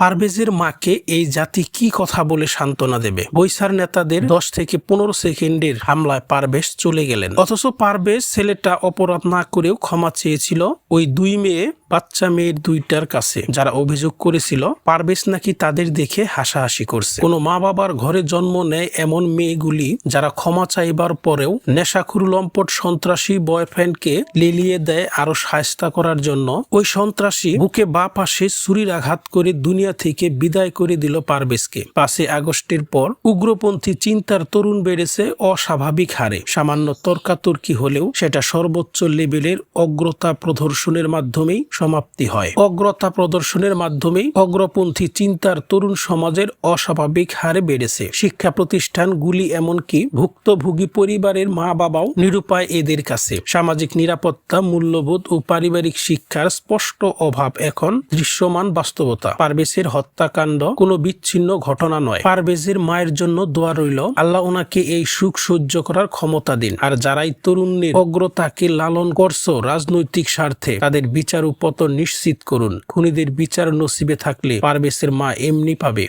পারভেজের মাকে এই জাতি কি কথা বলে সান্ত্বনা দেবে? বৈসার নেতাদের দশ থেকে পনেরো সেকেন্ডের হামলায় পারভেজ চলে গেলেন। অথচ পারভেজ ছেলেটা অপরাধ না করেও ক্ষমা চেয়েছিল ওই দুই মেয়ে বাচ্চা মেয়ের দুইটার কাছে যারা অভিযোগ করেছিল, পারভেজ নাকি তাদের দেখে হাসাহাসি করছে। কোনো মা বাবার ঘরে জন্ম নেয় এমন মেয়েগুলি যারা ক্ষমা চাইবার পরেও নেশাখুর লম্পট সন্ত্রাসী বয়ফ্রেন্ডকে লিলিয়ে দেয় আরও সায়স্তা করার জন্য। ওই সন্ত্রাসী বুকে বা পাশে ছুরির আঘাত করে দুনিয়া থেকে বিদায় করে দিল পারভেজকে। পাঁচই আগস্টের পর উগ্রপন্থী চিন্তার তরুণ বেড়েছে অস্বাভাবিক হারে। সামান্য তর্কাতর্কি হলেও সেটা সর্বোচ্চ লেভেলের অগ্রতা প্রদর্শনের মাধ্যমেই সমাপ্তি হয়। অগ্রতা প্রদর্শনের মাধ্যমেই অগ্রপন্থী চিন্তার তরুণ সমাজের অস্বাভাবিক হারে বেড়েছে। শিক্ষা প্রতিষ্ঠানগুলি এমনকি ভুক্তভোগী পরিবারের মা বাবাও নিরুপায় এদের কাছে। সামাজিক নিরাপত্তা, মূল্যবোধ ও পারিবারিক শিক্ষার স্পষ্ট অভাব এখন দৃশ্যমান বাস্তবতা। পারভেজের হত্যাকাণ্ড কোনো বিচ্ছিন্ন ঘটনা নয়। পারভেজের মায়ের জন্য দোয়া রইল, আল্লাহ ওনাকে এই সুখ সহ্য করার ক্ষমতা দিন। আর যারাই তরুণের অগ্রতাকে লালন করছ রাজনৈতিক স্বার্থে, তাদের বিচার ও পতন নিশ্চিত করুন। খুনিদের বিচার নসিবে থাকলে পারভেজের মা এমনি পাবে।